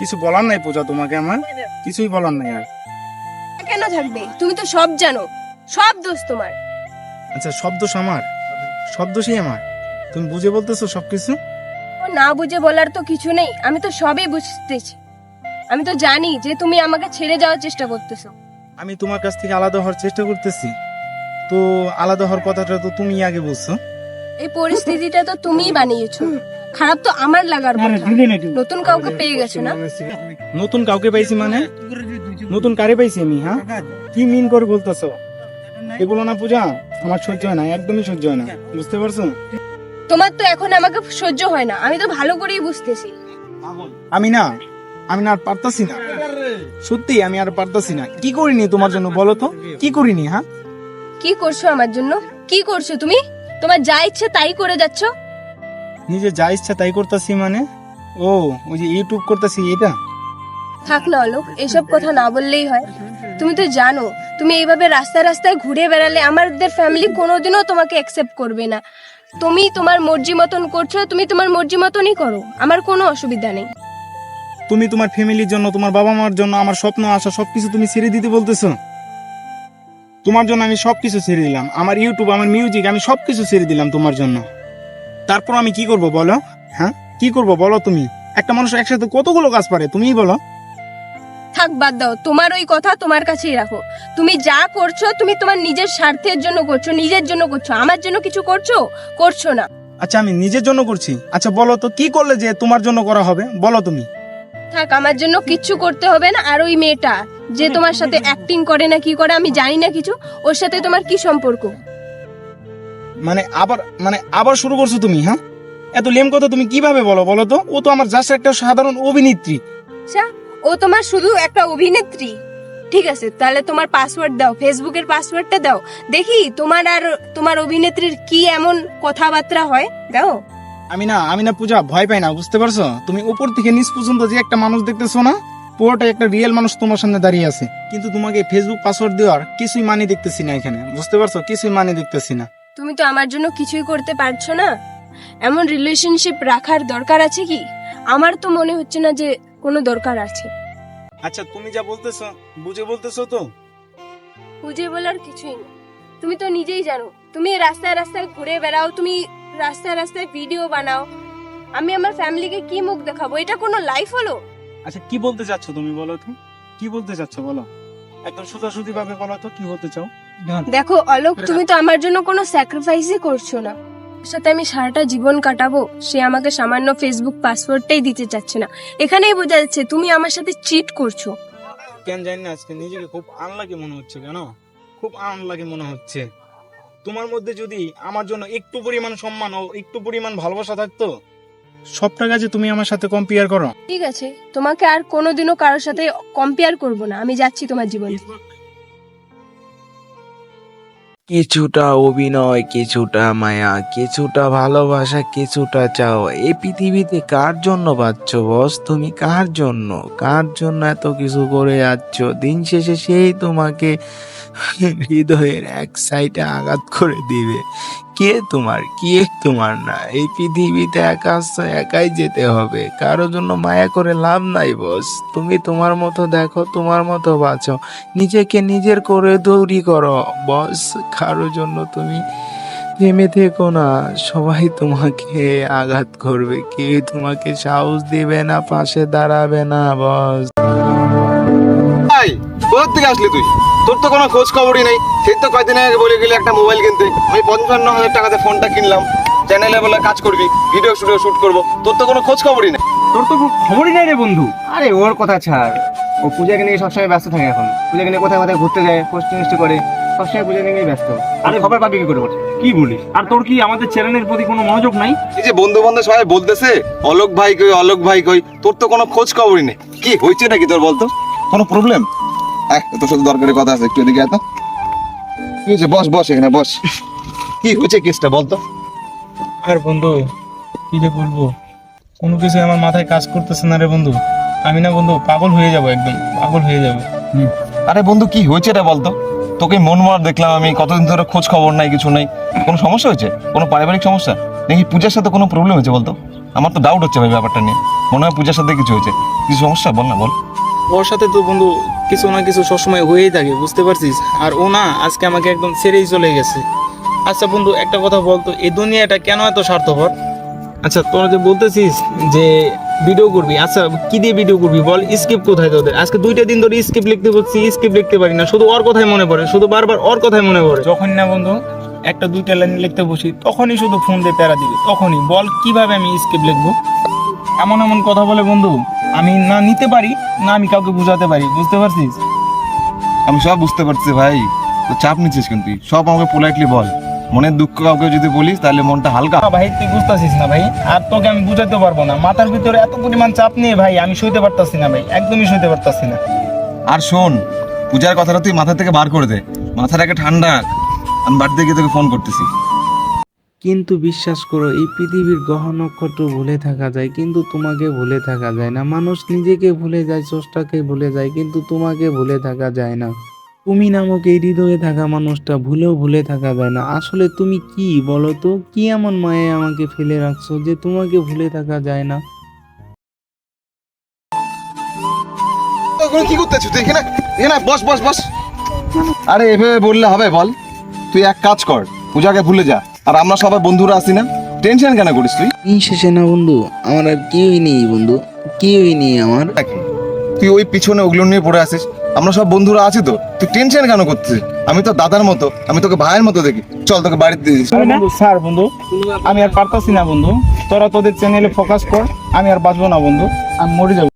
কিছু বলার নাই পূজা তোমাকে আমার? কিছুই বলার নাই আর। কেন থাকবে? তুমি তো সব জানো। সব দোষ তোমার। আচ্ছা সব দোষ আমার? সব দোষই আমার? তুমি বুঝে বলতেছো সবকিছু? না বুঝে বলার তো কিছু নেই। আমি তো সবই বুঝতেছি। আমি তো জানি যে তুমি আমাকে ছেড়ে যাওয়ার চেষ্টা করতেছো। আমি তোমার কাছ থেকে আলাদা হওয়ার চেষ্টা করতেছি। তো আলাদা হওয়ার কথাটা তো তুমি আগে বলছো। এই পরিস্থিতিটা তো তুমিই বানিয়েছো। খারাপ তো আমার লাগার নতুন কাউকে পেয়ে গেছে না? নতুন কাউকে পাইছি মানে? নতুন কারে পাইছি আমি হ্যাঁ? কি মিন করে বলতেছো? এগুলো না পূজা আমার সহ্য হয় না একদমই সহ্য হয় না। বুঝতে পারছ? তোমার তো এখন আমাকে সহ্য হয় না। আমি তো ভালো করেই বুঝতেছি। আমি না আমি না আর পারতাছি না। সত্যি আমি আর পারতাছি না। কি করিনি তোমার জন্য বলো তো? কি করিনি হ্যাঁ? কি করছ আমার জন্য? কি করছ তুমি? তোমার যা ইচ্ছে তাই করে যাচ্ছ? নিজে যা ইচ্ছা তাই করতেছি মানে? ও ওই যে ইউটিউব করতেছি এটা থাক না অলোক এসব কথা না বললেই হয়। তুমি তো জানো তুমি এইভাবে রাস্তায় রাস্তায় ঘুরে বেড়ালে আমাদের ফ্যামিলি কোনোদিনও তোমাকে অ্যাকসেপ্ট করবে না। তুমি তোমার মর্জি মতন করছ তুমি তোমার মর্জি মতনই করো। আমার কোনো অসুবিধা নেই। তুমি তোমার ফ্যামিলির জন্য তোমার বাবা মার জন্য আমার স্বপ্ন আশা সবকিছু তুমি ছেড়ে দিতে বলতেছো? তোমার জন্য আমি সবকিছু ছেড়ে দিলাম। আমার ইউটিউব আমার মিউজিক আমি সবকিছু ছেড়ে দিলাম তোমার জন্য। তারপর আমি কি করব বলো? হ্যাঁ? কি করব বলো তুমি? একটা মানুষ একসাথে কতগুলো কাজ পারে তুমিই বলো। থাক বাদ দাও। তোমার ওই কথা তোমার কাছেই রাখো। তুমি যা করছ তুমি তোমার নিজের স্বার্থের জন্য করছ নিজের জন্য করছ। আমার জন্য কিছু করছ? করছ না। আচ্ছা আমি নিজের জন্য করছি। আচ্ছা বলো তো কি করলে যে তোমার জন্য করা হবে? বলো তুমি। থাক আমার জন্য কিচ্ছু করতে হবে না। আর ওই মেয়েটা যে তোমার সাথে অ্যাক্টিং করে না কি করে আমি জানি না কিছু। ওর সাথে তোমার কি সম্পর্ক? মানে আবার মানে আবার শুরু করছ তুমি হ্যাঁ? এত লেম কথা তুমি কীভাবে বলো বলো তো? ও তো আমার জাস্ট একটা সাধারণ অভিনেত্রী। আচ্ছা ও তোমার শুধু একটা অভিনেত্রী। ঠিক আছে তাহলে তোমার পাসওয়ার্ড দাও ফেসবুকের পাসওয়ার্ডটা দাও। দেখি তোমার আর তোমার অভিনেত্রীর কি এমন কথাবার্তা হয়? দাও। আমি না আমি না পূজা ভয় পাই না বুঝতে পারছ? তুমি উপর থেকে নিচ পর্যন্ত যে একটা মানুষ দেখতেছো না পুরোটা একটা রিয়েল মানুষ তোমার সামনে দাঁড়িয়ে আছে। কিন্তু তোমাকে ফেসবুক পাসওয়ার্ড দেওয়ার কিছুই মানে দেখতেছি না এখানে বুঝতে পারছ? কিছুই মানে দেখতেছি না। তুমি তো আমার জন্য কিছুই করতে পারছ না। এমন রিলেশনশিপ রাখার দরকার আছে কি? আমার তো মনে হচ্ছে না যে কোনো দরকার আছে। আচ্ছা তুমি যা বলতেছো বুঝে বলতেছো তো? বুঝে বলার কিছুই না তুমি তো নিজেই জানো তুমি রাস্তায় রাস্তায় ঘুরে বেড়াও তুমি রাস্তায় রাস্তায় ভিডিও বানাও। আমি আমার ফ্যামিলিকে কি মুখ দেখাবো? এটা কোনো লাইফ হলো? আচ্ছা কি বলতে চাচ্ছ তুমি বলো তো? কি বলতে চাচ্ছ বলো? একদম সোজাসুজি ভাবে বলো তো কি বলতে চাও? দেখো অলোক তুমি তো আমার জন্য কোনো স্যাক্রিফাইসই করছ না। সাথে আমি সারাটা জীবন কাটাবো সে আমাকে সামান্য ফেসবুক পাসওয়ার্ডটাই দিতে চাচ্ছে না। এখানেই বোঝা যাচ্ছে তুমি আমার সাথে চিট করছ। কেন জানি না আজকে নিজেকে খুব আনলাকি মনে হচ্ছে কেন খুব আনলাকি মনে হচ্ছে। তোমার মধ্যে যদি আমার জন্য একটু পরিমাণ সম্মান ও একটু পরিমাণ ভালোবাসা থাকতো সবটা কাজে তুমি আমার সাথে কম্পেয়ার করো। ঠিক আছে তোমাকে আর কোনোদিনও কারোর সাথে কম্পেয়ার করব না। আমি যাচ্ছি তোমার জীবন। কিছুটা অভিনয়, কিছুটা মায়া, কিছুটা ভালোবাসা, কিছুটা চাও এই পৃথিবীতে কার জন্য পাচ্ছ বস? তুমি কার জন্য? কার জন্য এত কিছু করে যাচ্ছ? দিন শেষে সেই তোমাকে হৃদয়ের এক সাইডে আঘাত করে দিবে। কে তোমার? কে তোমার না? এই পৃথিবীতে একা একাই যেতে হবে। কারোর জন্য মায়া করে লাভ নাই, বস। তুমি তোমার মতো দেখো, তোমার মতো বাঁচো। নিজেকে নিজের করে দৌড়ি করো, বস। কারও জন্য তুমি থেমে থেকো না। সবাই তোমাকে আঘাত করবে। কেউ তোমাকে সাহস দিবে না, পাশে দাঁড়াবে না, বস। কোথা থেকে আসলি তুই? তোর তো কোনো খোঁজ খবরই নেই। সেই তো কয়দিন আগে বলে গেলি একটা মোবাইল কিনতে। আমি পঞ্চান্ন হাজার টাকাতে ফোনটা কিনলাম। চ্যানেলে বলে কাজ করবি ভিডিও স্টুডিও শুট করব। তোর তো কোনো খোঁজ খবরই নেই। তোর তো খুব খবরই নেই রে বন্ধু। আরে ওর কথা ছাড়। ও পূজাকে নিয়ে সবসময় ব্যস্ত থাকে এখন। পূজাকে নিয়ে কোথায় কোথায় ঘুরতে যায় পোস্টিং মিস্টি করে। সবসময় পূজা নিয়ে ব্যস্ত। আরে খবর পাবি কি করে? কি বলিস? আর তোর কি আমাদের চ্যানেলের প্রতি কোনো মনোযোগ নাই? এই যে বন্ধু বান্ধব সবাই বলতেছে অলোক ভাই কই অলোক ভাই কই তোর তো কোনো খোঁজ খবরই নেই। কি হয়েছে নাকি তোর বলতো? কোনো প্রবলেম তোর সাথে দরকারি কথা আছে একটু এদিকে এত কি হয়েছে? বস বস এখানে বস। কি হয়েছে কেসটা বলতো আর বন্ধু কি যে বলব? কোনো কিছু আমার মাথায় কাজ করতেছে না রে বন্ধু। আমি না বন্ধু পাগল হয়ে যাব একদম পাগল হয়ে যাব। আরে বন্ধু কি হয়েছে এটা বলতো তোকে মন মার দেখলাম আমি কতদিন ধরে খোঁজ খবর নাই কিছু নাই। কোনো সমস্যা হয়েছে? কোনো পারিবারিক সমস্যা? নাকি পূজার সাথে কোনো প্রবলেম হয়েছে বলতো আমার তো ডাউট হচ্ছে ভাই ব্যাপারটা নিয়ে। মনে হয় পূজার সাথে কিছু হয়েছে। কিছু সমস্যা? বল না বল। ওর সাথে তো বন্ধু কিছু না কিছু সবসময় হয়েই থাকে বুঝতে পারছিস? আর ও না আজকে আমাকে একদম ছেড়েই চলে গেছে। আচ্ছা বন্ধু একটা কথা বলতো এই দুনিয়াটা কেন এত স্বার্থপর? আচ্ছা তোরা যে বলতেছিস যে ভিডিও করবি আচ্ছা কি দিয়ে ভিডিও করবি বল? স্কিপ কোথায় তোদের? আজকে দুইটা দিন ধরে স্কিপ লিখতে বলছি স্কিপ লিখতে পারি না শুধু ওর কথাই মনে পড়ে শুধু বারবার ওর কথাই মনে পড়ে। যখন না বন্ধু একটা দুইটা লাইন লিখতে বসি তখনই শুধু ফোন দিয়ে প্যারা দিবি তখনই। বল কীভাবে আমি স্কিপ লিখব? এমন এমন কথা বলে বন্ধু আমি না নিতে পারি না আমি কাউকে বুঝাতে পারি বুঝতে পারছিস? আমি সব বুঝতে পারছি ভাই। তো চাপ নিচ্ছিস কিন্তু তুই। সব আমাকে পোলাইটলি বল। মনের দুঃখ কাউকে যদি বলিস তাহলে মনটা হালকা। না ভাই তুই বুঝতেছিস না ভাই। আর তোকে আমি বুঝাতে পারব না। মাথার ভিতরে এত পরিমাণ চাপ নিয়ে ভাই আমি সইতে পারতাছি না ভাই। একদমই সইতে পারতাছি না। আর শোন পূজার কথাটা তুই মাথা থেকে বার করে দে। মাথাটাকে ঠান্ডা। আমি বাড়িতে গিয়ে তোকে ফোন করতেছি। কিন্তু বিশ্বাস করো, এই পৃথিবীর গ্রহ নক্ষত্র ভুলে থাকা যায়, কিন্তু তোমাকে ভুলে থাকা যায় না। মানুষ নিজেকে ভুলে যায়, স্রষ্টাকে ভুলে যায়, কিন্তু তোমাকে ভুলে থাকা যায় না। তুমি নামক এই হৃদয়ে থাকা মানুষটা ভুলেও ভুলে থাকা যায় না। আসলে তুমি কি বলো তো? কি এমন মায়ে আমাকে ফেলে রাখছো যে তোমাকে ভুলে থাকা যায় না? কি করতেছিস তুই এখানে? এখানে বস বস বস। আরে এভাবে বললে হবে বল। তুই এক কাজ কর, পূজাকে ভুলে যা। আর আমরা সবাই বন্ধুরা আছি না? টেনশন কেন করিস তুই? শেষে না বন্ধু? আমার আর কেউই নেই বন্ধু। কেউই নেই আমার। তুই ওই পিছনে ওগুলো নিয়ে পড়ে আসিস আমরা সব বন্ধুরা আছি তো। তুই টেনশন কেন করছিস? আমি তো দাদার মতো আমি তোকে ভাইয়ের মতো দেখি। চল তোকে বাড়িতে দিয়ে আরে বন্ধু স্যার বন্ধু আমি আর পারতাছি না বন্ধু। তোরা তোদের চ্যানেলে ফোকাস কর আমি আর বাঁচবো না বন্ধু। আমি মরে যাব।